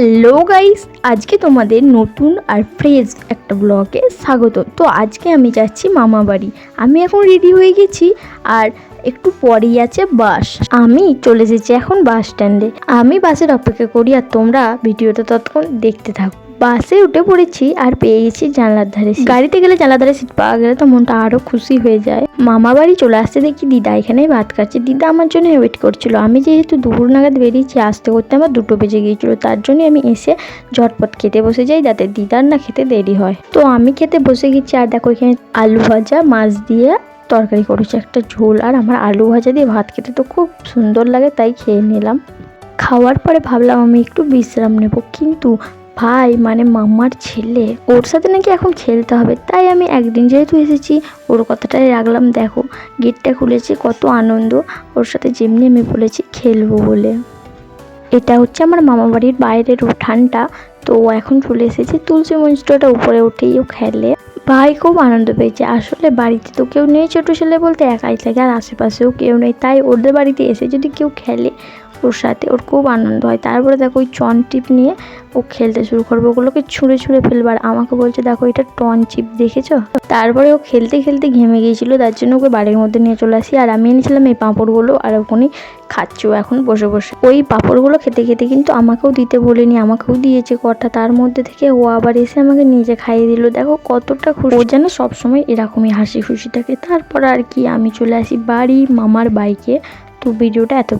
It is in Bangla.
হ্যালো গাইস, আজকে তোমাদের নতুন আর ফ্রেশ একটা ব্লগে স্বাগত। তো আজকে আমি যাচ্ছি মামা বাড়ি আমি এখন রেডি হয়ে গেছি আর একটু পরেই আছে বাস। আমি চলে এসেছি এখন বাস স্ট্যান্ডে। আমি বাসের অপেক্ষা করি আর তোমরা ভিডিওটা ততক্ষণ দেখতে থাকো। বাসে উঠে পড়েছি আর পেয়ে গেছি জানলার ধারে গাড়িতে গেলে জানলার ধারে সিট পাওয়া গেলে তো মনটা আরও খুশি হয়ে যায়। মামা বাড়ি চলে আসতে দেখি দিদা এখানে ভাত খাচ্ছে। দিদা আমার জন্য ওয়েট করছিল। আমি যেহেতু দুপুর নাগাদ বেরিয়েছি, আসতে করতে আমার দুটো বেজে গিয়েছিল। তার জন্য আমি এসে ঝটপট খেতে বসে যাই যাতে দিদার না খেতে দেরি হয়। তো আমি খেতে বসে গেছি আর দেখো এখানে আলু ভাজা, মাছ দিয়ে তরকারি করেছি, একটা ঝোল আর আমার আলু ভাজা দিয়ে ভাত খেতে তো খুব সুন্দর লাগে, তাই খেয়ে নিলাম। খাওয়ার পরে ভাবলাম আমি একটু বিশ্রাম নেব, কিন্তু ভাই মানে মামার ছেলে, ওর সাথে নাকি এখন খেলতে হবে, তাই আমি একদিন যেহেতু এসেছি, ওর কথাটাই রাখলাম, দেখো, গেটটা খুলেছে, কত আনন্দ, ওর সাথে যেমনি আমি বলেছি খেলব বলে। এটা হচ্ছে আমার মামা বাড়ির বাইরের উঠানটা, তো এখন চলে এসেছে, তুলসী মঞ্চটা উপরে উঠেই ও খেলে। ভাই খুব আনন্দ পেয়েছে। আসলে বাড়িতে তো কেউ নেই ছোটো ছেলে বলতে একাই থাকে আর আশেপাশেও কেউ নেই। তাই ওদের বাড়িতে এসে যদি কেউ খেলে ওর সাথে, ওর খুব আনন্দ হয়। তারপরে দেখো ওই চন টিপ নিয়ে ও খেলতে শুরু করবে। ওগুলোকে ছুঁড়ে ছুঁড়ে ফেলবার আমাকে বলছে, দেখো, এটা টন চিপ দেখেছ? তারপরে ও খেলতে খেলতে ঘেমে গিয়েছিল। তার জন্য ওকে বাড়ির মধ্যে নিয়ে চলে আসি। আর আমি এনেছিলাম এই পাঁপড়গুলো। আর ওখানে খাচ্ছি ও এখন বসে বসে। ওই পাঁপড়গুলো খেতে খেতে কিন্তু আমাকেও দিতে বলেনি, আমাকেও দিয়েছে কটা। তার মধ্যে থেকে ও আবার এসে আমাকে নিজে খাইয়ে দিল। দেখো কতটা খুশি। ও যেন সবসময় এরকমই হাসি খুশি থাকে। তারপর আর কি আমি চলে আসি বাড়ি মামার বাইকে। তো ভিডিওটা এত